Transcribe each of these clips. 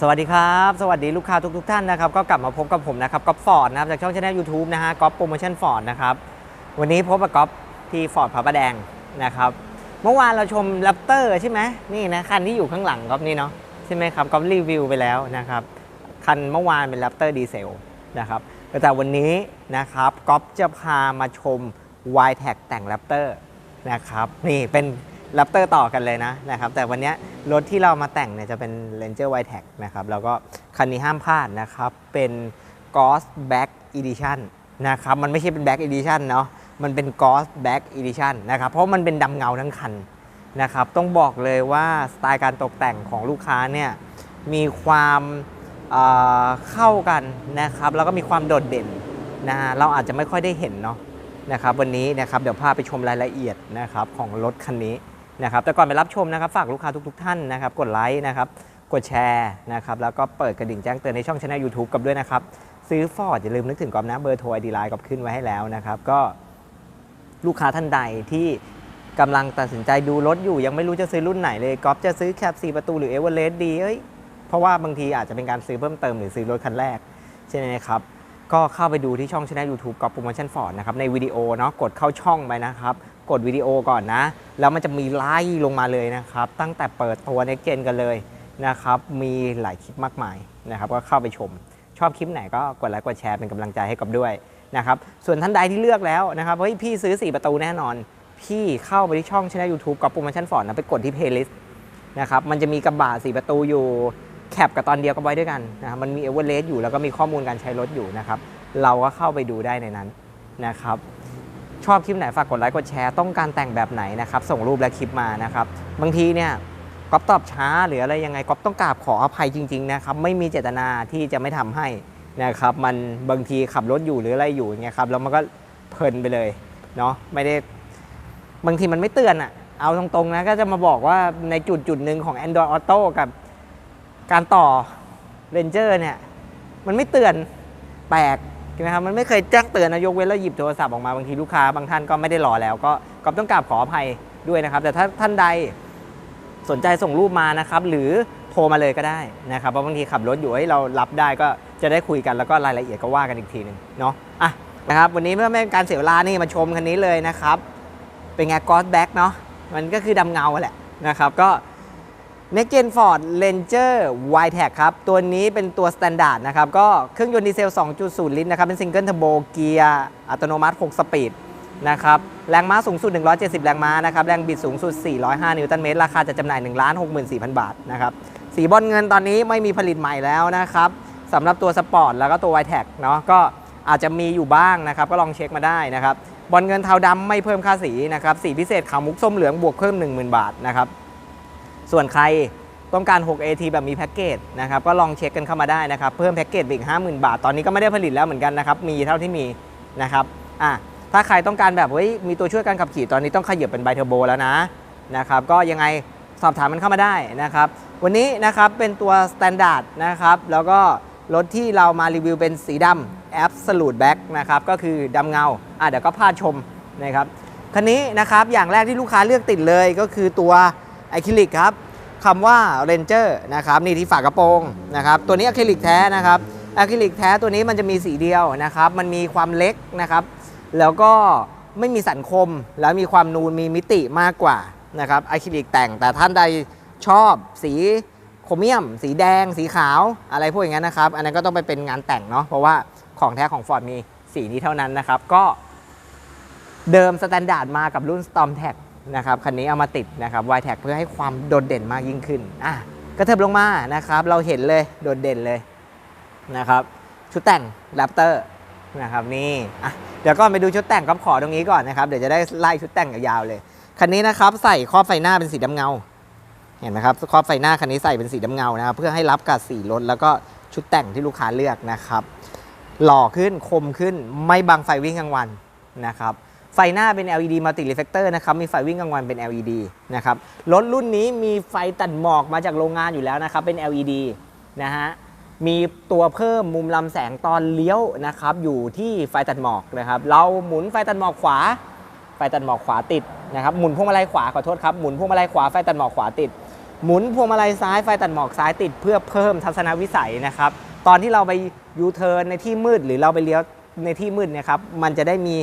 สวัสดีครับ สวัสดีลูกค้าทุกทท่านนะครับ ก็กลับมาพบกับผมนะครับก๊อฟฟอร์ดนะครับ จากช่องช anel YouTube นะฮะก๊อฟโปรโมชั่นฟอร์ดนะครับ วันนี้พบกับก๊อฟที่ฟอร์ดพระประแดงนะครับ เมื่อวานเราชมแรปเตอร์ใช่ไหมนี่นะ คันที่อยู่ข้างหลังก๊อฟนี่เนาะใช่ไหมครับก๊อฟรีวิวไปแล้วนะครับ คันเมื่อวานเป็นแรปเตอร์ดีเซลนะครับแต่วันนี้นะครับก๊อฟจะพามาชม y t a g แต่งแรปเตอร์นะครับนี่เป็น แรปเตอร์ต่อกันเลยนะนะครับแต่วันนี้รถที่เรามาแต่งเนี่ยจะเป็น Ranger y t a g นะครับแล้วก็คันนี้ห้ามพลาดนะครับ เป็น Ghost Back Edition นะครับมันไม่ใช่เป็น Back Edition เนาะมันเป็น Ghost Back Edition นะครับเพราะมันเป็นดำเงาทั้งคันนะครับต้องบอกเลยว่าสไตล์การตกแต่งของลูกค้าเนี่ยมีความเอ่อเข้ากันนะครับแล้วก็มีความโดดเด่นนะฮะเราอาจจะไม่ค่อยได้เห็นเนาะนะครับวันนี้นะครับเดี๋ยวพาไปชมรายละเอียดนะครับของรถคันนี้ นะครับแต่ก่อนไปรับชมนะครับฝากลูกค้าทุก ๆ ท่านนะครับ กดไลค์นะครับ กดแชร์นะครับแล้วก็เปิดกระดิ่งแจ้งเตือนในช่องช anel YouTube กับด้วยนะครับ ซื้อฟอร์ดอย่าลืมนึกถึงกอมนะเบอร์โทรไอดีไลน์กับขึ้นไว้ให้แล้วนะครับก็ลูกค้าท่านใดที่กำลังตัดสินใจดูรถอยู่ยังไม่รู้จะซื้อรุ่นไหนเลยกอฟจะซื้อแคป4ประตูหรือเอเวอเรสต์ดีเอ้ยเพราะว่าบางทีอาจจะเป็นการซื้อเพิ่มเติมหรือซื้อรถคันแรกใช่ไหมครับก็เข้าไปดูที่ช่องช anel YouTube กับโปรโมชั่นฟอร์ดนะครับในวิดีโอเนาะกดเข้าช่องไปนะครับ กดวิดีโอก่อนนะ แล้วมันจะมีไล่ลงมาเลยนะครับ ตั้งแต่เปิดตัวในเกนกันเลยนะครับ มีหลายคลิปมากมายนะครับ ก็เข้าไปชม ชอบคลิปไหนก็กดไลค์กดแชร์เป็นกำลังใจให้กับด้วยนะครับ ส่วนท่านใดที่เลือกแล้วนะครับเฮ้ยพี่ซื้อ 4 ประตูแน่นอน พี่เข้าไปที่ช่องช anel YouTube กับโปรโมชั่นฟอร์ดนะไปกดที่เพลย์ลิสต์นะครับ มันจะมีกระบะสีประตูอยู่แคปกับตอนเดียวก็ไว้ด้วยกันนะครับมันมีเอเวอเรสต์อยู่แล้วก็มีข้อมูลการใช้รถอยู่นะครับ เราก็เข้าไปดูได้ในนั้นนะครับ ชอบคลิปไหนฝากกดไลค์กดแชร์ต้องการแต่งแบบไหนนะครับส่งรูปและคลิปมานะครับบางทีเนี่ยก๊อฟตอบช้าหรืออะไรยังไงก๊อฟต้องกราบขออภัยจริงๆนะครับไม่มีเจตนาที่จะไม่ทำให้นะครับมันบางทีขับรถอยู่หรืออะไรอยู่เงี้ยครับแล้วมันก็เพลินไปเลยเนาะไม่ได้บางทีมันไม่เตือนอะเอาตรงๆนะก็จะมาบอกว่าในจุดจุดหนึ่งของ Android Auto กับการต่อ Ranger เนี่ยมันไม่เตือนแปลก ใช่ไหมครับมันไม่เคยแจ้งเตือนนะยกเว้นแล้วหยิบโทรศัพท์ออกมาบางทีลูกค้าบางท่านก็ไม่ได้รอแล้ว ก็ก็ต้องกราบขออภัยด้วยนะครับ แต่ถ้าท่านใดสนใจส่งรูปมานะครับ หรือโทรมาเลยก็ได้นะครับเพราะบางทีขับรถอยู่ให้เรารับได้ก็จะได้คุยกันแล้วก็รายละเอียดก็ว่ากันอีกทีหนึ่งเนาะอะนะครับวันนี้เพื่อไม่ให้เป็นการเสียเวลานี่มาชมคันนี้เลยนะครับ เป็นไงกอ s แบ็กเนาะมันก็คือดำเงาแหละนะครับก็ Next Gen Ford Ranger y t a g ครับ ตัวนี้เป็นตัว Standard นะครับ ก็เครื่องยนต์ดีเซล 2.0 ลิตรนะครับ เป็นซิงเกิลเทอร์โบเกียร์อัตโนมัติ 6 สปีดนะครับ แรงม้าสูงสุด 170 แรงม้านะครับ แรงบิดสูงสุด 405 นิวตันเมตร ราคาจะจำหน่าย 1 64,000 บาทนะครับ สีบอลเงินตอนนี้ไม่มีผลิตใหม่แล้วนะครับสำหรับตัวสปอร์ตแล้วก็ตัว y t a g เนาะ ก็อาจจะมีอยู่บ้างนะครับ ก็ลองเช็คมาได้นะครับ บอลเงินเทาดำไม่เพิ่มค่าสีนะครับ สีพิเศษขาวมุกส้มเหลืองบวกเพิ่ม 10,000 บาทนะครับ ส่วนใครต้องการ 6AT แบบมีแพ็กเกจนะครับก็ลองเช็คกันเข้ามาได้นะครับ เพิ่มแพ็กเกจอีก 50,000 บาท ตอนนี้ก็ไม่ได้ผลิตแล้วเหมือนกันนะครับ มีเท่าที่มีนะครับอะถ้าใครต้องการแบบเฮ้ยมีตัวช่วยการขับขี่ตอนนี้ต้องขยับเป็นไบเทอร์โบแล้วนะนะครับก็ยังไงสอบถามมันเข้ามาได้นะครับ วันนี้นะครับเป็นตัว Standard นะครับแล้วก็รถที่เรามารีวิวเป็นสีดำ Absolute Black นะครับก็คือดำเงาอะเดี๋ยวก็พาชมนะครับคันนี้นะครับอย่างแรกที่ลูกค้าเลือกติดเลยก็คือตัว อะคริลิกครับคำว่า Ranger นะครับนี่ที่ฝากระโปรงนะครับตัวนี้อะคริลิกแท้นะครับอะคริลิกแท้ตัวนี้มันจะมีสีเดียวนะครับมันมีความเล็กนะครับ แล้วก็ไม่มีสันคมแล้วมีความนูนมีมิติมากกว่านะครับอะคริลิกแต่งแต่ท่านใดชอบสีโครเมียม สีแดง สีขาวอะไรพวกอย่างนั้นนะครับ อันนั้นก็ต้องไปเป็นงานแต่งเนาะเพราะว่าของแท้ของ Ford มีสีนี้เท่านั้นนะครับ ก็เดิมสแตนดาร์ดมากับรุ่น Storm t a g นะครับคันนี้เอามาติดนะครับ y t a g เพื่อให้ความโดดเด่นมากยิ่งขึ้นอะกระเถิบลงมานะครับ เราเห็นเลยโดดเด่นเลยนะครับ ชุดแต่ง Raptor นะครับนี่อะเดี๋ยวก่อนไปดูชุดแต่งก็ขอตรงนี้ก่อนนะครับเดี๋ยวจะได้ไล่ชุดแต่งยาวๆเลยคันนี้นะครับใส่ครอบไฟหน้าเป็นสีดำเงา เห็นไหมครับครอบไฟหน้าคันนี้ใส่เป็นสีดำเงานะครับ เพื่อให้รับกับสีรถแล้วก็ชุดแต่งที่ลูกค้าเลือกนะครับ หล่อขึ้นคมขึ้นไม่บังไฟวิ่งกลางวันนะครับ ไฟหน้าเป็น LED multi reflector นะครับ มีไฟวิ่งกลางวันเป็น LED นะครับ รถรุ่นนี้มีไฟตัดหมอกมาจากโรงงานอยู่แล้วนะครับ เป็น LED นะฮะ มีตัวเพิ่มมุมลำแสงตอนเลี้ยวนะครับ อยู่ที่ไฟตัดหมอกนะครับ เราหมุนไฟตัดหมอกขวา ไฟตัดหมอกขวาติดนะครับ หมุนพวงมาลัยขวาขอโทษครับ หมุนพวงมาลัยขวาไฟตัดหมอกขวาติด หมุนพวงมาลัยซ้ายไฟตัดหมอกซ้ายติด เพื่อเพิ่มทัศนวิสัยนะครับ ตอนที่เราไปยูเทิร์นในที่มืดหรือเราไปเลี้ยวในที่มืดนะครับ มันจะได้มี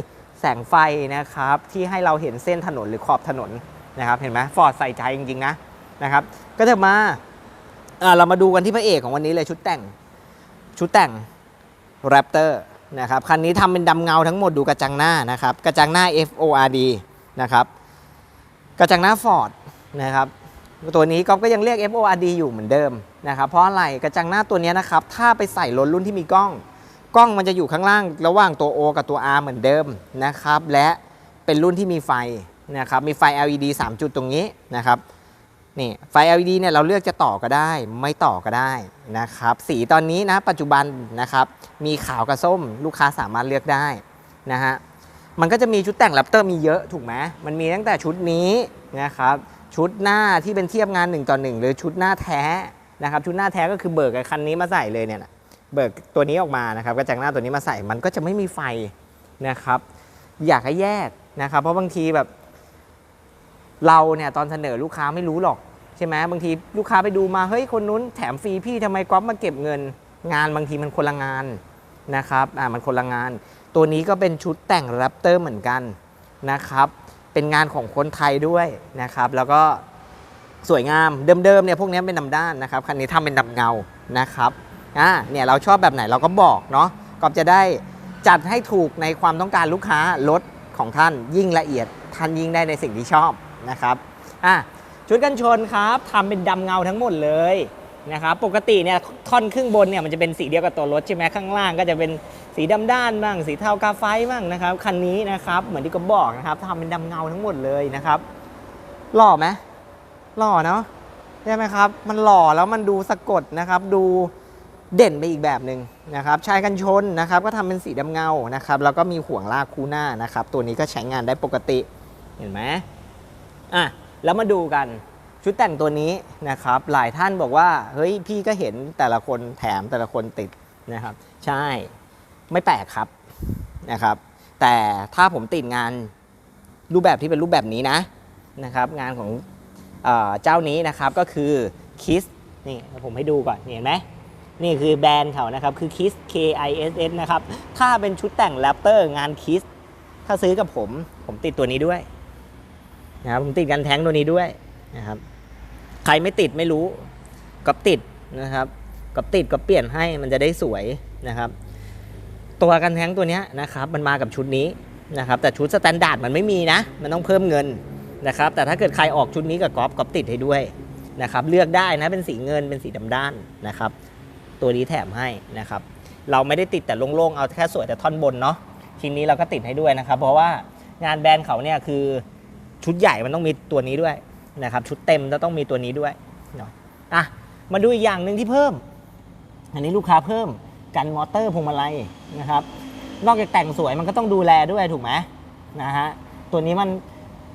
แสงไฟนะครับที่ให้เราเห็นเส้นถนนหรือขอบถนนนะครับเห็นไหมฟอร์ดใส่ใจจริงๆนะนะครับก็จะมาอ่าเรามาดูกันที่พระเอกของวันนี้เลยชุดแต่งชุดแต่งแรปเตอร์นะครับคันนี้ทำเป็นดำเงาทั้งหมดดูกระจังหน้านะครับกระจังหน้า FORD นะครับกระจังหน้า Ford นะครับตัวนี้ก๊อฟก็ยังเรียก FORD อยู่เหมือนเดิมนะครับเพราะอะไรกระจังหน้าตัวนี้นะครับถ้าไปใส่รถรุ่นที่มีกล้อง กล้องมันจะอยู่ข้างล่างระหว่างตัว O กับตัว R เหมือนเดิมนะครับ และเป็นรุ่นที่มีไฟนะครับ มีไฟ LED 3 จุดตรงนี้นะครับ นี่ไฟ LED เนี่ยเราเลือกจะต่อก็ได้ ไม่ต่อก็ได้นะครับ สีตอนนี้นะปัจจุบันนะครับ มีขาวกับส้มลูกค้าสามารถเลือกได้นะฮะ มันก็จะมีชุดแต่งแรปเตอร์มีเยอะถูกไหมมันมีตั้งแต่ชุดนี้นะครับ ชุดหน้าที่เป็นเทียบงาน1ต่อ1หรือชุดหน้าแท้นะครับ ชุดหน้าแท้ก็คือเบิกไอ้คันนี้มาใส่เลยเนี่ยนะ เบิกตัวนี้ออกมานะครับกระจังหน้าตัวนี้มาใส่มันก็จะไม่มีไฟนะครับ อยากให้แยกนะครับ เพราะบางทีแบบเราเนี่ยตอนเสนอลูกค้าไม่รู้หรอกใช่ไหมบางทีลูกค้าไปดูมาเฮ้ยคนนู้นแถมฟรีพี่ทำไมก๊อฟมาเก็บเงิน งานบางทีมันคนละงานนะครับอ่ามันคนละงาน ตัวนี้ก็เป็นชุดแต่งแรปเตอร์เหมือนกันนะครับ เป็นงานของคนไทยด้วยนะครับ แล้วก็สวยงามเดิมๆเนี่ยพวกนี้เป็นดำด้านนะครับคันนี้ทำเป็นดำเงานะครับ อ่าเนี่ยเราชอบแบบไหนเราก็บอกเนาะก๊อฟจะได้จัดให้ถูกในความต้องการลูกค้ารถของท่านยิ่งละเอียดท่านยิ่งได้ในสิ่งที่ชอบนะครับอะชุดกันชนครับทำเป็นดำเงาทั้งหมดเลยนะครับปกติเนี่ยท่อนครึ่งบนเนี่ยมันจะเป็นสีเดียวกับตัวรถใช่ไหมข้างล่างก็จะเป็นสีดำด้านบ้าง สีเทากาไฟบ้างนะครับคันนี้นะครับเหมือนที่ก็บอกนะครับทำเป็นดำเงาทั้งหมดเลยนะครับหล่อไหมหล่อเนาะใช่ไหมครับ มันหล่อแล้วมันดูสะกดนะครับ ดู เด่นไปอีกแบบหนึ่งนะครับชายกันชนนะครับก็ทำเป็นสีดำเงานะครับแล้วก็มีห่วงลากคู่หน้านะครับตัวนี้ก็ใช้งานได้ปกติเห็นไหมอะแล้วมาดูกันชุดแต่งตัวนี้นะครับหลายท่านบอกว่าเฮ้ยพี่ก็เห็นแต่ละคนแถมแต่ละคนติดนะครับ ใช่ไม่แปลกครับนะครับ แต่ถ้าผมติดงานรูปแบบที่เป็นรูปแบบนี้นะนะครับ งานของเอเจ้านี้นะครับก็คือ Kiss นี่ผมให้ดูก่อนเห็นไหม นี่คือแบรนด์เขานะครับ คือ Kiss K I S S นะครับ ถ้าเป็นชุดแต่งแรปเตอร์งาน Kiss ถ้าซื้อกับผม ผมติดตัวนี้ด้วยนะครับผมติดกันแท้งตัวนี้ด้วยนะครับ ใครไม่ติดไม่รู้ก็ติดนะครับก็ติดก็เปลี่ยนให้มันจะได้สวยนะครับ ตัวกันแท้งตัวนี้นะครับ มันมากับชุดนี้นะครับ แต่ชุดสแตนดาร์ดมันไม่มีนะ มันต้องเพิ่มเงินนะครับ แต่ถ้าเกิดใครออกชุดนี้กับกอล์ฟกอล์ฟติดให้ด้วยนะครับ เลือกได้นะเป็นสีเงินเป็นสีดำด้านนะครับ ตัวนี้แถมให้นะครับ เราไม่ได้ติดแต่โล่งๆ เอาแค่สวยแต่ท่อนบนเนาะทีนี้เราก็ติดให้ด้วยนะครับ เพราะว่างานแบรนด์เขาเนี่ยคือชุดใหญ่มันต้องมีตัวนี้ด้วยนะครับ ชุดเต็มก็ต้องมีตัวนี้ด้วยเนาะอะมาดูอีกอย่างหนึ่งที่เพิ่ม อันนี้ลูกค้าเพิ่มกันมอเตอร์พวงมาลัยนะครับ นอกจากแต่งสวยมันก็ต้องดูแลด้วยถูกไหมนะฮะตัวนี้มัน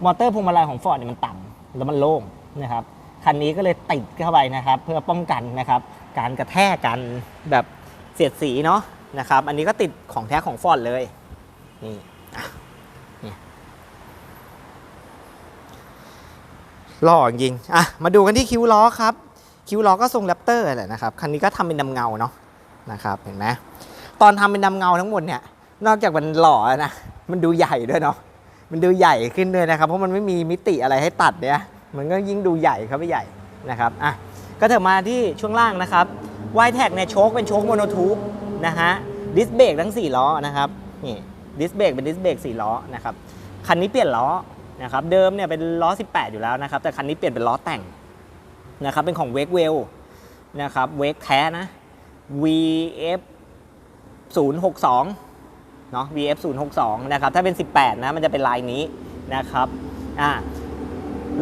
มอเตอร์พวงมาลัยของฟอร์ดเนี่ยมันต่ำแล้วมันโล่งนะครับคันนี้ก็เลยติดเข้าไปนะครับ เพื่อป้องกันนะครับ การกระแทกกันแบบเสียดสีเนาะนะครับ อันนี้ก็ติดของแท้ของฟอร์ดเลย นี่อ่หล่อจริงอะ มาดูกันที่คิ้วล้อครับ คิ้วล้อก็ทรงแรปเตอร์แหละนะครับ คันนี้ก็ทำเป็นดำเงาเนาะ นะครับ เห็นไหมตอนทำเป็นดำเงาทั้งหมดเนี่ย นอกจากมันหล่อนะ มันดูใหญ่ด้วยเนาะ มันดูใหญ่ขึ้นด้วยนะครับ เพราะมันไม่มีมิติอะไรให้ตัดเนี่ย มันก็ยิ่งดูใหญ่ครับไปใหญ่นะครับ อะ ก็เถอะมาที่ช่วงล่างนะครับวายแท็กเนี่ยโชคเป็นโชคโมโนทูบนะฮะดิสเบรกทั้ง 4 ล้อนะครับนี่ดิสเบรกเป็นดิสเบรก4ล้อนะครับคันนี้เปลี่ยนล้อนะครับเดิมเนี่ยเป็นล้อ 18 อยู่แล้วนะครับ แต่คันนี้เปลี่ยนเป็นล้อแต่งนะครับเป็นของเวกเวลนะครับเวกแท้นะ VF 062เนาะ VF 062นะครับถ้าเป็น 18 นะมันจะเป็นลายนี้นะครับอ่า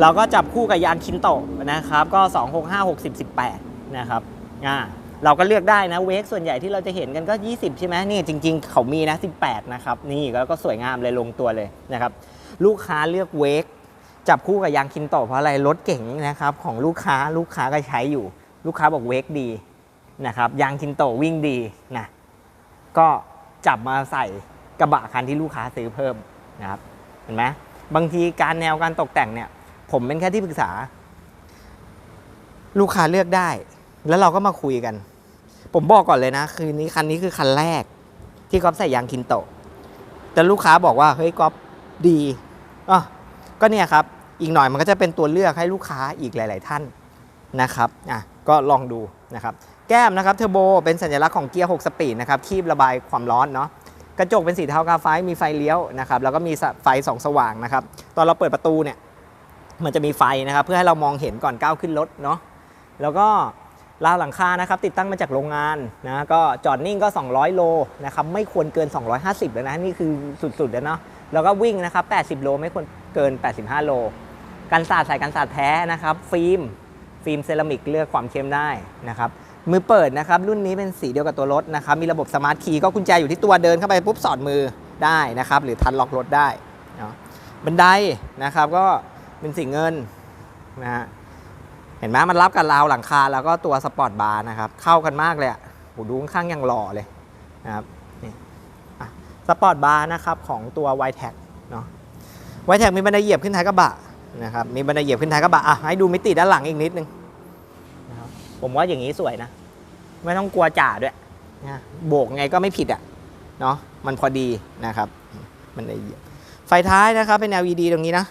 เราก็จับคู่กับยานคินโตะนะครับ ก็ 265 60 18 นะครับอ่าเราก็เลือกได้นะเวกส่วนใหญ่ที่เราจะเห็นกันก็ 20 ใช่ไหมนี่จริง ๆ เขามีนะ 18 นะครับ นี่แล้วก็สวยงามเลยลงตัวเลยนะครับ ลูกค้าเลือกเวกจับคู่กับยางคินโตะเพราะอะไรรถเก่งนะครับ ของลูกค้าลูกค้าก็ใช้อยู่ ลูกค้าบอกเวกดีนะครับยางคินโตะวิ่งดีนะก็จับมาใส่กระบะคันที่ลูกค้าซื้อเพิ่มนะครับเห็นไหมบางทีการแนวการตกแต่งเนี่ย ผมเป็นแค่ที่ปรึกษา ลูกค้าเลือกได้ แล้วเราก็มาคุยกัน ผมบอกก่อนเลยนะ คือนี้คันนี้คือคันแรก ที่ก๊อฟใส่ยางคินโตะแต่ลูกค้าบอกว่าเฮ้ยก๊อฟดีอะก็เนี่ยครับ อีกหน่อยมันก็จะเป็นตัวเลือกให้ลูกค้าอีกหลาย ๆ ท่านนะครับอะก็ลองดูนะครับ แก้มนะครับเทอร์โบเป็นสัญลักษณ์ของเกียร์ 6 สปีดนะครับคีบระบายความร้อนเนาะกระจกเป็นสีเทากาไฟมีไฟเลี้ยวนะครับแล้วก็มีไฟสองสว่างนะครับ ตอนเราเปิดประตูเนี่ย มันจะมีไฟนะครับ เพื่อให้เรามองเห็นก่อนก้าวขึ้นรถเนาะแล้วก็ราวหลังคานะครับติดตั้งมาจากโรงงานนะก็จอดนิ่งก็ 200 โลนะครับไม่ควรเกิน 250เลยนะนี่คือสุดๆแล้วเนาะแล้วก็วิ่งนะครับ 80 โลไม่ควรเกิน 85 โลกันสาดใส่กันสาดแท้นะครับ ฟิล์มฟิล์มเซรามิกเลือกความเข้มได้นะครับมือเปิดนะครับรุ่นนี้เป็นสีเดียวกับตัวรถนะครับมีระบบสมาร์ทคีย์ก็กุญแจอยู่ที่ตัวเดินเข้าไปปุ๊บสอดมือได้นะครับหรือทันล็อกรถได้เนาะบันไดนะครับก็ เป็นสีเงินนะฮะเห็นไหมมันรับกับราวหลังคาแล้วก็ตัวสปอร์ตบาร์นะครับ เข้ากันมากเลยอะโหดูข้างยังหล่อเลยนะครับนี่อะสปอร์ตบาร์นะครับของตัว y t e c เนาะไวแท็กมีบันไดเหยียบขึ้นท้ายกระบะนะครับมีบันไดเหยียบขึ้นท้ายกระบะอะให้ดูมิติด้านหลังอีกนิดนึงนะครับผมว่าอย่างนี้สวยนะ ไม่ต้องกลัวจ่าด้วยนะโบกไงก็ไม่ผิดอะเนาะมันพอดีนะครับ มันไดเหยียบไฟท้ายนะครับเป็น LED ตรงนี้นะ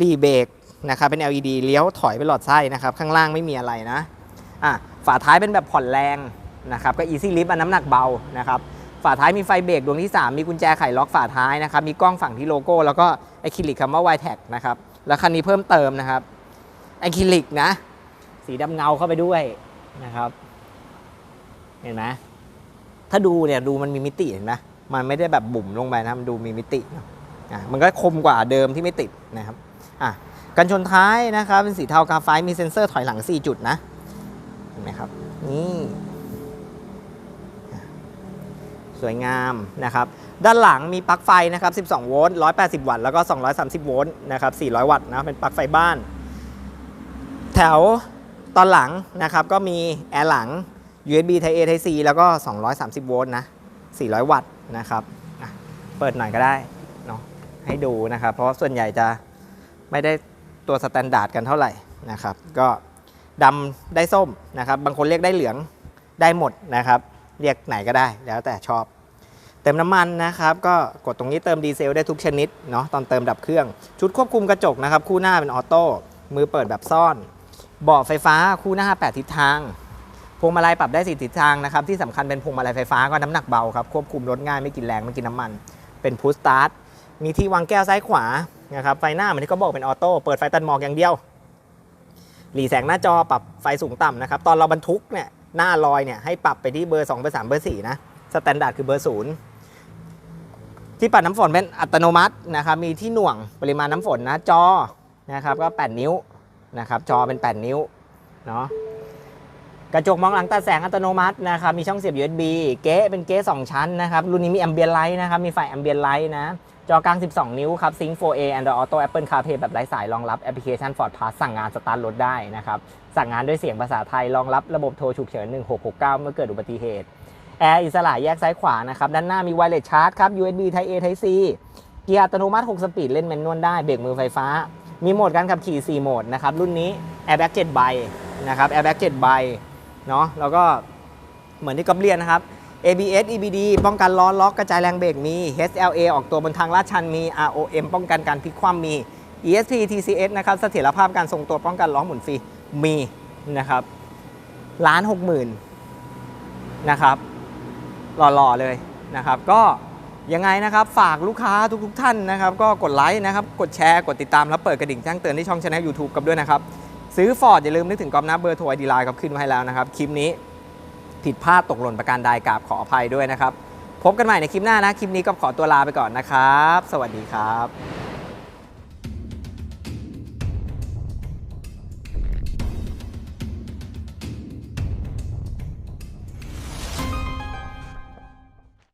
รีเบรกนะครับเป็น LED เลี้ยวถอยไปหลอดไส้นะครับ ข้างล่างไม่มีอะไรนะอะฝาท้ายเป็นแบบผ่อนแรงนะครับก็ Easy Lift อันน้ำหนักเบานะครับฝาท้ายมีไฟเบรกดวงที่ 3 มีกุญแจไขล็อกฝาท้ายนะครับ มีกล้องฝั่งที่โลโก้ แล้วก็ไอคริลิกคำว่า y t a g นะครับ แล้วคันนี้เพิ่มเติมนะครับไอคริลิกนะ สีดำเงาเข้าไปด้วยนะครับ เห็นไหมถ้าดูเนี่ยดูมันมีมิติเห็นไหมมันไม่ได้แบบบุ๋มลงไปนะมันดูมีมิตินอะอะมันก็คมกว่าเดิมที่ไม่ติดนะครับ อะกันชนท้ายนะครับเป็นสีเทากาไฟมีเซ็นเซอร์ถอยหลัง 4 จุดนะเห็นไหมครับนี่สวยงามนะครับด้านหลังมีปลั๊กไฟนะครับ 12 โวลต์ 180 วัตต์ แล้วก็ 230 โวลต์นะครับ 400 วัตต์นะ เป็นปลั๊กไฟบ้าน แถวตอนหลังนะครับ ก็มีแอร์หลัง USB Type A Type C แล้วก็ 230 โวลต์นะ 400 วัตต์นะครับ เปิดหน่อยก็ได้เนาะ ให้ดูนะครับ เพราะส่วนใหญ่จะ ไม่ได้ตัวสแตนดาร์ดกันเท่าไหร่นะครับ ก็ดำได้ส้มนะครับ บางคนเรียกได้เหลืองได้หมดนะครับ เรียกไหนก็ได้แล้วแต่ชอบ เติมน้ำมันนะครับก็กดตรงนี้เติมดีเซลได้ทุกชนิดเนาะตอนเติมดับเครื่อง ชุดควบคุมกระจกนะครับ คู่หน้าเป็นออโต้มือเปิดแบบซ่อนเบาะไฟฟ้าคู่หน้า 8 ทิศทาง พวงมาลัยปรับได้ 4 ทิศทางนะครับ ที่สำคัญเป็นพวงมาลัยไฟฟ้าก็น้ำหนักเบาครับ ควบคุมรถง่ายไม่กินแรงไม่กินน้ำมัน เป็นพุชสตาร์ทมีที่วางแก้วซ้ายขวา นะครับไฟหน้าเหมือนที่เขาบอกเป็นออโต้เปิดไฟตัดหมอกอย่างเดียว หลีแสงหน้าจอปรับไฟสูงต่ำนะครับตอนเราบรรทุกเนี่ยหน้าลอยเนี่ยให้ปรับไปที่เบอร์2เบอร์3เบอร์4นะสแตนดาร์ดคือเบอร์0ที่ปัดน้ำฝนเป็นอัตโนมัตินะครับมีที่หน่วงปริมาณน้ำฝนนะจอนะครับก็ 8 นิ้วนะครับจอเป็น 8 นิ้วเนาะ กระจกมองหลังตัดแสงอัตโนมัตินะครับ มีช่องเสียบ USB เก๊เป็นเก๊2ชั้นนะครับ รุ่นนี้มีแอมเบียนไลท์นะครับ มีไฟแอมเบียนไลท์นะ จอกลาง 12 นิ้วครับ Sync 4A Android Auto Apple CarPlay แบบไร้สายรองรับแอปพลิเคชัน Ford Pass สั่งงานสตาร์ทรถได้นะครับ สั่งงานด้วยเสียงภาษาไทย รองรับระบบโทรฉุกเฉิน 1669 เมื่อเกิดอุบัติเหตุ แอร์อิสระแยกซ้ายขวานะครับ ด้านหน้ามีไวเลสชาร์จครับ USB Type A Type C เกียร์อัตโนมัติ 6 สปีด เล่นแมนนวลได้ เบรกมือไฟฟ้า มีโหมดการขับขี่ 4 โหมดนะครับ รุ่นนี้ Airbag 7 ใบนะครับ Airbag 7 ใบ เนาะแล้วก็เหมือนที่ก๊อฟเรียนนะครับ ABS EBD ป้องกันล้อล็อกกระจายแรงเบรกมี HLA ออกตัวบนทางลาดชันมี ROM ป้องกันการพลิกคว่ำมี ESP TCS นะครับเสถียรภาพการทรงตัวป้องกันล้อหมุนฟรีมีนะครับล้านหกหมื่นนะครับหล่อๆเลยนะครับ ก็ยังไงนะครับฝากลูกค้าทุกๆท่านนะครับ ก็กดไลค์นะครับ กดแชร์ กดติดตาม แล้วเปิดกระดิ่งแจ้งเตือนที่ช่องช anel YouTube กับด้วยนะครับ ซื้อฟอร์ดอย่าลืมนึกถึงกอมนะเบอร์โทรไอดีไลน์กับขึ้นไว้ให้แล้วนะครับ คลิปนี้ผิดพลาดตกหล่นประการใดกราบขออภัยด้วยนะครับ พบกันใหม่ในคลิปหน้านะ คลิปนี้ก็ขอตัวลาไปก่อนนะครับ สวัสดีครับ